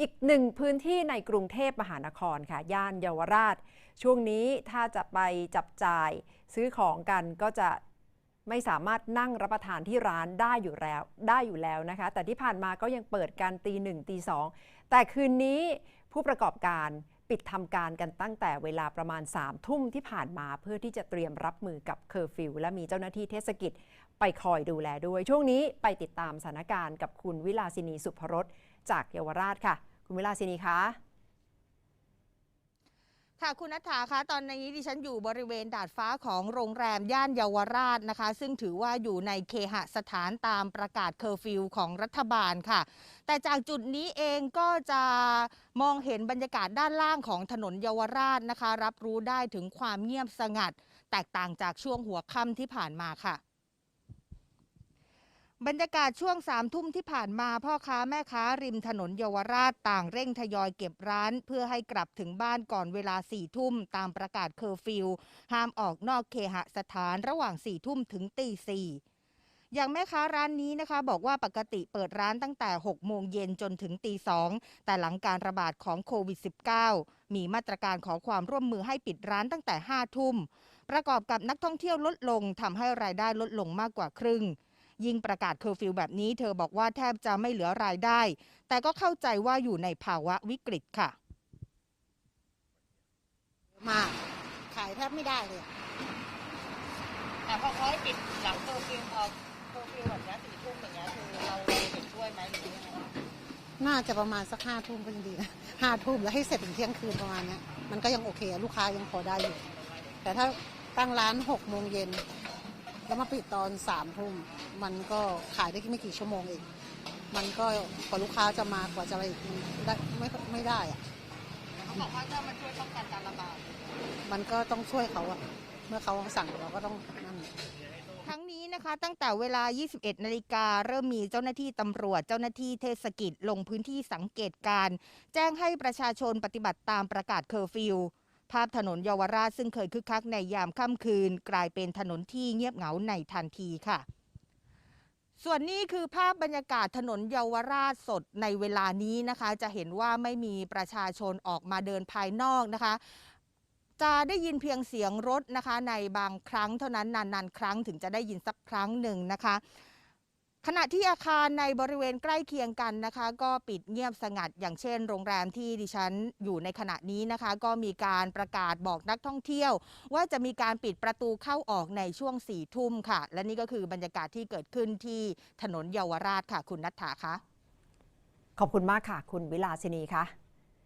อีกหนึ่งพื้นที่ในกรุงเทพมหานครค่ะ ย่านเยาวราช ช่วงนี้ถ้าจะไปจับจ่ายซื้อของกันก็จะ ไม่สามารถนั่งรับประทานที่ร้านได้อยู่แล้วได้อยู่แล้วนะคะ แต่ที่ผ่านมาก็ยังเปิดกันตีหนึ่งตีสองแต่คืนนี้ผู้ประกอบการปิดทำการกันตั้งแต่เวลาประมาณ3ามทุ่มที่ผ่านมาเพื่อที่จะเตรียมรับมือกับเคอร์ฟิวและมีเจ้าหน้าที่เทศกิจไปคอยดูแลด้วย ช่วงนี้ไปติดตามสถานการณ์กับคุณวิลาสินีสุภรสจากเยาวราชค่ะ คุณวิลาสินีคะ ค่ะคุณนัทธาคะตอนนี้ดิฉันอยู่บริเวณดาดฟ้าของโรงแรมย่านเยาวราชนะคะ ซึ่งถือว่าอยู่ในเคหสถานตามประกาศเคอร์ฟิวของรัฐบาลค่ะ แต่จากจุดนี้เองก็จะมองเห็นบรรยากาศด้านล่างของถนนเยาวราชนะคะ รับรู้ได้ถึงความเงียบสงัด แตกต่างจากช่วงหัวค่ำที่ผ่านมาค่ะ บรรยากาศช่วงสามทุ่มที่ผ่านมาพ่อค้าแม่ค้าริมถนนเยาวราชต่างเร่งทยอยเก็บร้าน เพื่อให้กลับถึงบ้านก่อนเวลาสี่ทุ่มตามประกาศเคอร์ฟิวห้ามออกนอกเคหสถานระหว่างสี่ทุ่มถึงตีสี่อย่างแม่ค้าร้านนี้นะคะ บอกว่าปกติเปิดร้านตั้งแต่ 6 โมงเย็นจนถึงตีสองแต่หลังการระบาดของโควิด -19 มีมาตรการขอความร่วมมือให้ปิดร้านตั้งแต่ 5 ทุ่ม ประกอบกับนักท่องเที่ยวลดลงทำให้รายได้ลดลงมากกว่าครึ่ง ยิ่งประกาศเคอร์ฟิวแบบนี้เธอบอกว่าแทบจะไม่เหลือรายได้ แต่ก็เข้าใจว่าอยู่ในภาวะวิกฤตค่ะ มาก ขายแทบไม่ได้เลยอะแต่พอเขาให้ปิดหลังเคอร์ฟิวพอเคอร์ฟิวแบบนี้สี่ทุ่มอย่างเงี้ยคือเราเห็นด้วยไหมหรือยังไงน่าจะประมาณสักห้าทุ่มก็ยังดีนะห้าทุ่มแล้วให้เสร็จถึงเที่ยงคืนประมาณเนี้ยมันก็ยังโอเคอะลูกค้ายังพอได้อยู่ แต่ถ้าตั้งร้านหกโมงเย็น แล้วมาปิดตอนสามทุ่มมันก็ขายได้แค่ไม่กี่ชั่วโมงเองมันก็กว่าลูกค้าจะมากว่าจะอะไรอีกได้ไม่ไม่ได้อะเขาบอกว่าถ้ามันช่วยป้องกันการระบาดมันก็ต้องช่วยเขาอะเมื่อเขาสั่งเราก็ต้องนั่นทั้งนี้นะคะตั้งแต่เวลา 21 นาฬิกาเริ่มมีเจ้าหน้าที่ตำรวจ เจ้าหน้าที่เทศกิจลงพื้นที่สังเกตการณ์แจ้งให้ประชาชนปฏิบัติตามประกาศเคอร์ฟิว ภาพถนนเยาวราชซึ่งเคยคึกคักในยามค่ำคืน กลายเป็นถนนที่เงียบเหงาในทันทีค่ะ ส่วนนี้คือภาพบรรยากาศถนนเยาวราชสดในเวลานี้นะคะ จะเห็นว่าไม่มีประชาชนออกมาเดินภายนอกนะคะจะได้ยินเพียงเสียงรถนะคะในบางครั้งเท่านั้นนานๆครั้งถึงจะได้ยินสักครั้งหนึ่งนะคะ ขณะที่อาคารในบริเวณใกล้เคียงกันนะคะ ก็ปิดเงียบสงัด อย่างเช่น โรงแรมที่ดิฉันอยู่ในขณะนี้นะคะ ก็มีการประกาศบอกนักท่องเที่ยว ว่าจะมีการปิดประตูเข้าออกในช่วงสี่ทุ่มค่ะ และนี่ก็คือบรรยากาศที่เกิดขึ้นที่ถนนเยาวราชค่ะ คุณนัทธาคะขอบคุณมากค่ะ คุณวิลาสินีคะ